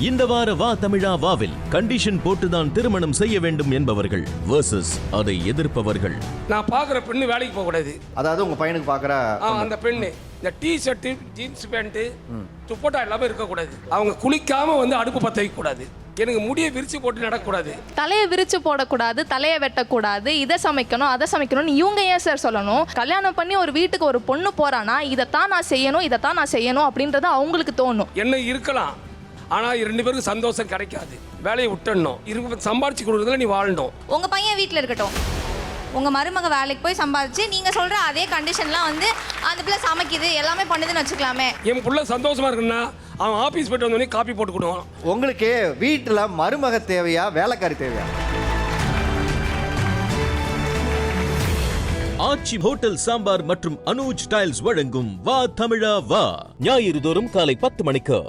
இந்த வார வா தமிழா வாவில் கண்டிஷன் போட்டுதான் திருமணம் செய்ய வேண்டும் என்பவர்கள் வர்சஸ் அதை எதிர்ப்பவர்கள். நான் பார்க்குற பெண்ணு வேலைக்கு போகக்கூடாது அதாவது உங்க பையனுக்கு பார்க்குற ஆ, அந்த பெண்ணு. இந்த T shirt jeans pant dupatta எல்லாமே இருக்கக்கூடாது அவங்க குளிக்காம வந்து அடுப்பு பற்ற வைக்கக்கூடாது எனக்கு முடியை விரிச்சு போட்டு நடக்கக்கூடாது தலையை விரிச்சு போடக்கூடாது தலையை வெட்டக்கூடாது இதை சமைக்கணும் அதை சமைக்கணும்னு இவங்க ஏன் சார் சொல்லணும்? கல்யாணம் பண்ணி ஒரு வீட்டுக்கு ஒரு பொண்ணு போறானா இதைத்தான் நான் செய்யணும் இதைத்தான் நான் செய்யணும் அப்படின்றது அவங்களுக்கு தோணும். என்ன இருக்கலாம். ஆனால் ரெண்டு பேருக்கு சந்தோஷம் கிடைக்காது. வேலையை விட்டுடணும். இருக்கு சம்பாரிச்சு கொடுக்குறதுல நீ வாழணும் உங்க பையன் வீட்டில் இருக்கட்டும். உங்க மருமக வேலைக்கு போய் சம்பாதிச்சு நீங்க சொல்ற அதே கண்டிஷன்லாம் வந்து அந்த பிள்ளை சமைக்குது எல்லாமே பண்ணுதுன்னு வச்சுக்கலாமே. என் புள்ள சந்தோஷமா இருக்குன்னா அவன் ஆஃபீஸ் போயிட்டு வந்தோடனே காப்பி போட்டு கொடுவான் உங்களுக்கு வீட்டில் மருமக தேவையா வேலைக்காரி தேவையா? ஆச்சி ஹோட்டல் சாம்பார் மற்றும் அனுஜ் டைல்ஸ் வழங்கும் வா தமிழா வா. ஞாயிறு தோறும் காலை பத்து மணிக்கு.